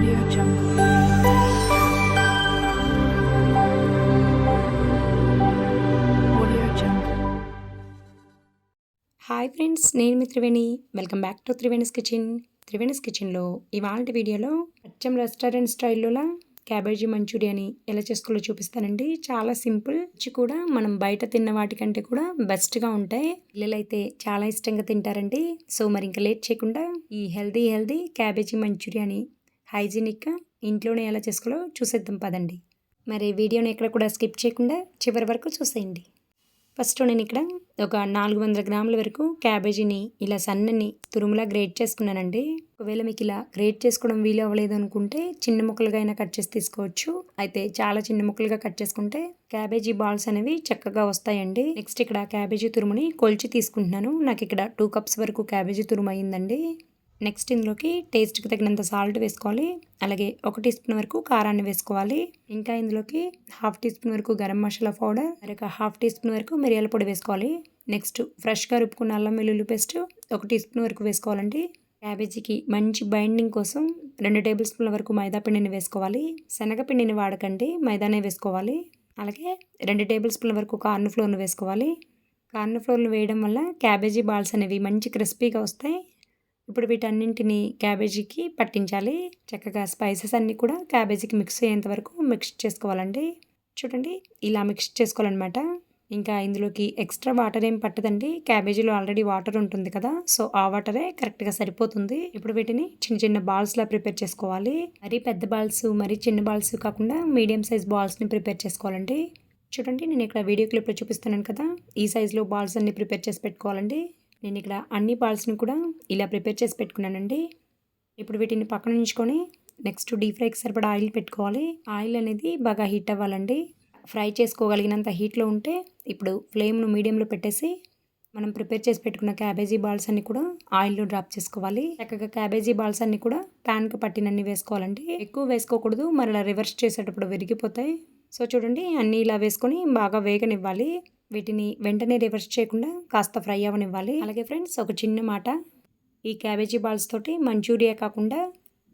Audio Jungle. Audio Jungle. Hi friends నేను మీ Triveni. Welcome back to Triveni's kitchen Triveni's కిచెన్లో ఇవాళ వీడియోలో అచ్చం రెస్టారెంట్ స్టైల్లో క్యాబేజీ మంచూరియాని ఎలా చేసుకోవాలో చూపిస్తానండి. చాలా సింపుల్ రుచి కూడా మనం బయట తిన్న వాటికంటే కూడా బెస్ట్గా ఉంటాయి. పిల్లలైతే చాలా ఇష్టంగా తింటారండి. సో మరి ఇంకా లేట్ చేయకుండా ఈ హెల్దీ హెల్దీ క్యాబేజీ మంచూరియాని హైజీనిక్గా ఇంట్లోనే ఎలా చేసుకోవాలో చూసేద్దాం పదండి. మరి వీడియోని ఎక్కడ కూడా స్కిప్ చేయకుండా చివరి వరకు చూసేయండి. ఫస్ట్ నేను ఇక్కడ ఒక నాలుగు వందల గ్రాముల వరకు క్యాబేజీని ఇలా సన్నని తురుములా గ్రేట్ చేసుకున్నానండి. ఒకవేళ మీకు ఇలా గ్రేట్ చేసుకోవడం వీలు అవ్వలేదు అనుకుంటే చిన్న ముక్కలుగా అయినా కట్ చేసి తీసుకోవచ్చు. అయితే చాలా చిన్న ముక్కలుగా కట్ చేసుకుంటే క్యాబేజీ బాల్స్ అనేవి చక్కగా వస్తాయండి. నెక్స్ట్ ఇక్కడ క్యాబేజీ తురుముని కొల్చి తీసుకుంటున్నాను. నాకు ఇక్కడ టూ కప్స్ వరకు క్యాబేజీ తురుము అయిందండి. నెక్స్ట్ ఇందులోకి టేస్ట్కి తగినంత సాల్ట్ వేసుకోవాలి. అలాగే ఒక టీ స్పూన్ వరకు కారాన్ని వేసుకోవాలి. ఇంకా ఇందులోకి హాఫ్ టీ స్పూన్ వరకు గరం మసాలా పౌడర్ మరొక హాఫ్ టీ స్పూన్ వరకు మిరియాల పొడి వేసుకోవాలి. నెక్స్ట్ ఫ్రెష్గా రుబ్బుకున్న అల్లం వెల్లుల్లి పేస్ట్ ఒక టీ స్పూన్ వరకు వేసుకోవాలండి. క్యాబేజీకి మంచి బైండింగ్ కోసం రెండు టేబుల్ స్పూన్ల వరకు మైదా పిండిని వేసుకోవాలి. శనగపిండిని వాడకండి మైదానే వేసుకోవాలి. అలాగే రెండు టేబుల్ స్పూన్ల వరకు కార్న్ ఫ్లోర్ను వేసుకోవాలి. కార్న్ ఫ్లోర్ను వేయడం వల్ల క్యాబేజీ బాల్స్ అనేవి మంచి క్రిస్పీగా వస్తాయి. ఇప్పుడు వీటన్నింటిని క్యాబేజీకి పట్టించాలి. చక్కగా స్పైసెస్ అన్నీ కూడా క్యాబేజీకి మిక్స్ అయ్యేంత వరకు మిక్స్ చేసుకోవాలండి. చూడండి ఇలా మిక్స్ చేసుకోవాలన్నమాట. ఇంకా ఇందులోకి ఎక్స్ట్రా వాటర్ ఏం పట్టదండి. క్యాబేజీలో ఆల్రెడీ వాటర్ ఉంటుంది కదా సో ఆ వాటరే కరెక్ట్గా సరిపోతుంది. ఇప్పుడు వీటిని చిన్న చిన్న బాల్స్లా ప్రిపేర్ చేసుకోవాలి. మరీ పెద్ద బాల్స్ మరీ చిన్న బాల్స్ కాకుండా మీడియం సైజ్ బాల్స్ని ప్రిపేర్ చేసుకోవాలండి. చూడండి నేను ఇక్కడ వీడియో క్లిప్లో చూపిస్తున్నాను కదా ఈ సైజులో బాల్స్ అన్ని ప్రిపేర్ చేసి పెట్టుకోవాలండి. నేను ఇక్కడ అన్ని పాల్స్ని కూడా ఇలా ప్రిపేర్ చేసి పెట్టుకున్నానండి. ఇప్పుడు వీటిని పక్కన ఉంచుకొని నెక్స్ట్ డీప్ ఫ్రైకి సరిపడా ఆయిల్ పెట్టుకోవాలి. ఆయిల్ అనేది బాగా హీట్ అవ్వాలండి. ఫ్రై చేసుకోగలిగినంత హీట్లో ఉంటే ఇప్పుడు ఫ్లేమ్ను మీడియంలో పెట్టేసి మనం ప్రిపేర్ చేసి పెట్టుకున్న క్యాబేజీ బాల్స్ అన్ని కూడా ఆయిల్లో డ్రాప్ చేసుకోవాలి. చక్కగా క్యాబేజీ బాల్స్ అన్ని కూడా ప్యాన్కి పట్టినన్ని వేసుకోవాలండి. ఎక్కువ వేసుకోకూడదు మరలా రివర్స్ చేసేటప్పుడు విరిగిపోతాయి. సో చూడండి అన్నీ ఇలా వేసుకొని బాగా వేగనివ్వాలి. వీటిని వెంటనే రివర్స్ చేయకుండా కాస్త ఫ్రై అవ్వనివ్వాలి. అలాగే ఫ్రెండ్స్ ఒక చిన్న మాట. ఈ క్యాబేజీ బాల్స్ తోటి మంచూరియా కాకుండా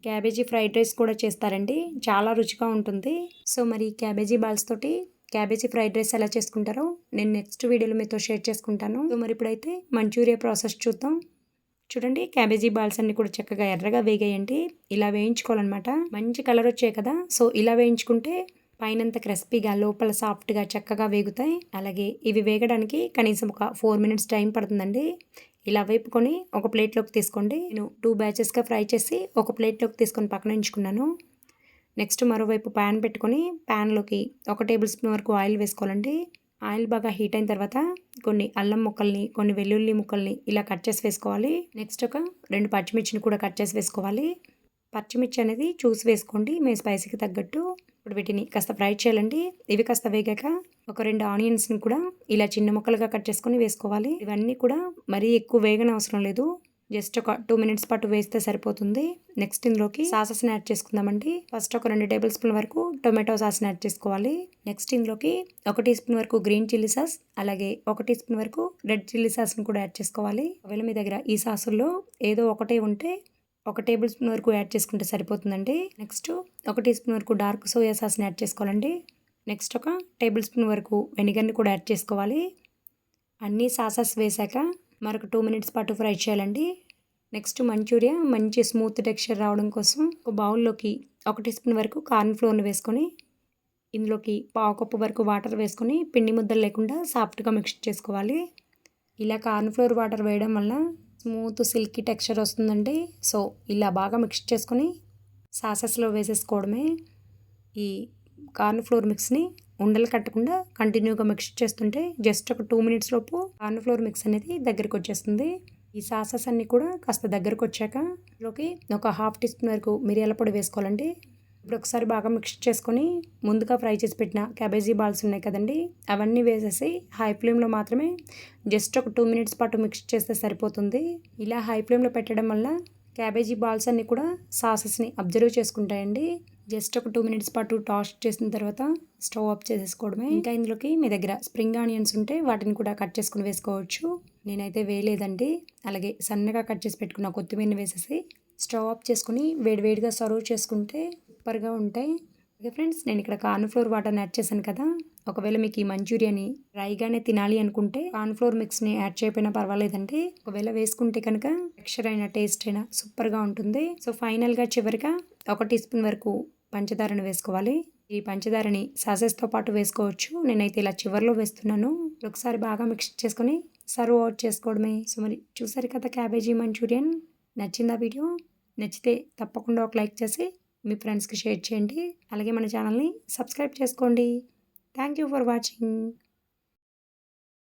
క్యాబేజీ ఫ్రైడ్ రైస్ కూడా చేస్తారండి. చాలా రుచిగా ఉంటుంది. సో మరి క్యాబేజీ బాల్స్ తోటి క్యాబేజీ ఫ్రైడ్ రైస్ ఎలా చేసుకుంటారో నేను నెక్స్ట్ వీడియోలో మీతో షేర్ చేసుకుంటాను. సో మరి ఇప్పుడైతే మంచూరియా ప్రాసెస్ చూద్దాం. చూడండి క్యాబేజీ బాల్స్ అన్ని కూడా చక్కగా ఎర్రగా వేగేయండి. ఇలా వేయించుకోవాలన్నమాట. మంచి కలర్ వచ్చాయి కదా. సో ఇలా వేయించుకుంటే పైనంత క్రిస్పీగా లోపల సాఫ్ట్గా చక్కగా వేగుతాయి. అలాగే ఇవి వేగడానికి కనీసం ఒక ఫోర్ మినిట్స్ టైం పడుతుందండి. ఇలా వేపుకొని ఒక ప్లేట్లోకి తీసుకోండి. నేను టూ బ్యాచెస్గా ఫ్రై చేసి ఒక ప్లేట్లోకి తీసుకొని పక్కన ఉంచుకున్నాను. నెక్స్ట్ మరోవైపు ప్యాన్ పెట్టుకొని ప్యాన్లోకి ఒక టేబుల్ స్పూన్ వరకు ఆయిల్ వేసుకోవాలండి. ఆయిల్ బాగా హీట్ అయిన తర్వాత కొన్ని అల్లం ముక్కల్ని కొన్ని వెల్లుల్లి ముక్కల్ని ఇలా కట్ చేసి వేసుకోవాలి. నెక్స్ట్ ఒక రెండు పచ్చిమిర్చిని కూడా కట్ చేసి వేసుకోవాలి. పచ్చిమిర్చి అనేది చూసి వేసుకోండి మేము స్పైసీకి తగ్గట్టు. ఇప్పుడు వీటిని కాస్త ఫ్రై చేయాలండి. ఇవి కాస్త వేగాక ఒక రెండు ఆనియన్స్ని కూడా ఇలా చిన్న ముక్కలుగా కట్ చేసుకొని వేసుకోవాలి. ఇవన్నీ కూడా మరీ ఎక్కువ వేగన అవసరం లేదు. జస్ట్ ఒక టూ మినిట్స్ పాటు వేస్తే సరిపోతుంది. నెక్స్ట్ ఇందులోకి సాసెస్ని యాడ్ చేసుకుందామండి. ఫస్ట్ ఒక రెండు టేబుల్ స్పూన్ వరకు టొమాటో సాస్ని యాడ్ చేసుకోవాలి. నెక్స్ట్ ఇందులోకి ఒక టీ స్పూన్ వరకు గ్రీన్ చిల్లీ సాస్ అలాగే ఒక టీ స్పూన్ వరకు రెడ్ చిల్లీ సాస్ని కూడా యాడ్ చేసుకోవాలి. ఒకవేళ మీ దగ్గర ఈ సాసుల్లో ఏదో ఒకటే ఉంటే ఒక టేబుల్ స్పూన్ వరకు యాడ్ చేసుకుంటే సరిపోతుందండి. నెక్స్ట్ ఒక టీ స్పూన్ వరకు డార్క్ సోయా సాస్ని యాడ్ చేసుకోవాలండి. నెక్స్ట్ ఒక టేబుల్ స్పూన్ వరకు వెనిగర్ని కూడా యాడ్ చేసుకోవాలి. అన్నీ సాసెస్ వేశాక మరొక టూ మినిట్స్ పాటు ఫ్రై చేయాలండి. నెక్స్ట్ మంచూరియా మంచి స్మూత్ టెక్స్చర్ రావడం కోసం ఒక బౌల్లోకి ఒక టీ స్పూన్ వరకు కార్న్ ఫ్లోర్ని వేసుకొని ఇందులోకి పావు కప్పు వరకు వాటర్ వేసుకొని పిండి ముద్దలు లేకుండా సాఫ్ట్గా మిక్స్ చేసుకోవాలి. ఇలా కార్న్ ఫ్లోర్ వాటర్ వేయడం వల్ల స్మూత్ సిల్కీ టెక్స్చర్ వస్తుందండి. సో ఇలా బాగా మిక్స్ చేసుకొని సాసెస్లో వేసేసుకోవడమే ఈ కార్న్ ఫ్లోర్ మిక్స్ని ఉండలు కట్టకుండా కంటిన్యూగా మిక్స్ చేస్తుంటే జస్ట్ ఒక టూ మినిట్స్ లోపు కార్న్ ఫ్లోర్ మిక్స్ అనేది దగ్గరికి వచ్చేస్తుంది. ఈ సాసెస్ అన్నీ కూడా కాస్త దగ్గరకు వచ్చాక లోకి ఒక హాఫ్ టీ స్పూన్ వరకు మిరియాల పొడి వేసుకోవాలండి. ఇప్పుడు ఒకసారి బాగా మిక్స్ చేసుకొని ముందుగా ఫ్రై చేసి పెట్టిన క్యాబేజీ బాల్స్ ఉన్నాయి కదండి అవన్నీ వేసేసి హై ఫ్లేమ్లో మాత్రమే జస్ట్ ఒక టూ మినిట్స్ పాటు మిక్స్ చేస్తే సరిపోతుంది. ఇలా హై ఫ్లేమ్లో పెట్టడం వల్ల క్యాబేజీ బాల్స్ అన్నీ కూడా సాసెస్ని అబ్జర్వ్ చేసుకుంటాయండి. జస్ట్ ఒక టూ మినిట్స్ పాటు టాస్ట్ చేసిన తర్వాత స్టవ్ ఆఫ్ చేసేసుకోవడమే. ఇంకా ఇందులోకి మీ దగ్గర స్ప్రింగ్ ఆనియన్స్ ఉంటే వాటిని కూడా కట్ చేసుకుని వేసుకోవచ్చు. నేనైతే వేయలేదండి. అలాగే సన్నగా కట్ చేసి పెట్టుకున్న కొత్తిమీర వేసేసి స్టవ్ ఆఫ్ చేసుకుని వేడివేడిగా సర్వ్ చేసుకుంటే సూపర్గా ఉంటాయి. ఓకే ఫ్రెండ్స్ నేను ఇక్కడ కార్న్ ఫ్లోర్ వాటర్ని యాడ్ చేశాను కదా. ఒకవేళ మీకు ఈ మంచూరియాని డ్రైగానే తినాలి అనుకుంటే కార్న్ఫ్లోర్ మిక్స్ని యాడ్ చేయకపోయినా పర్వాలేదండి. ఒకవేళ వేసుకుంటే కనుక టెక్స్చర్ అయినా టేస్ట్ అయినా సూపర్గా ఉంటుంది. సో ఫైనల్గా చివరిగా ఒక టీ స్పూన్ వరకు పంచదారను వేసుకోవాలి. ఈ పంచదారని సాసెస్తో పాటు వేసుకోవచ్చు. నేనైతే ఇలా చివర్లో వేస్తున్నాను. ఒకసారి బాగా మిక్స్ చేసుకొని సర్వ్ అవుట్ చేసుకోవడమే. సో మరి చూసారు కదా క్యాబేజీ మంచూరియన్? నచ్చిందా వీడియో? నచ్చితే తప్పకుండా ఒక లైక్ చేసి మీ ఫ్రెండ్స్కి షేర్ చేయండి. అలాగే మన ఛానల్ని సబ్స్క్రైబ్ చేసుకోండి. Thank you for watching.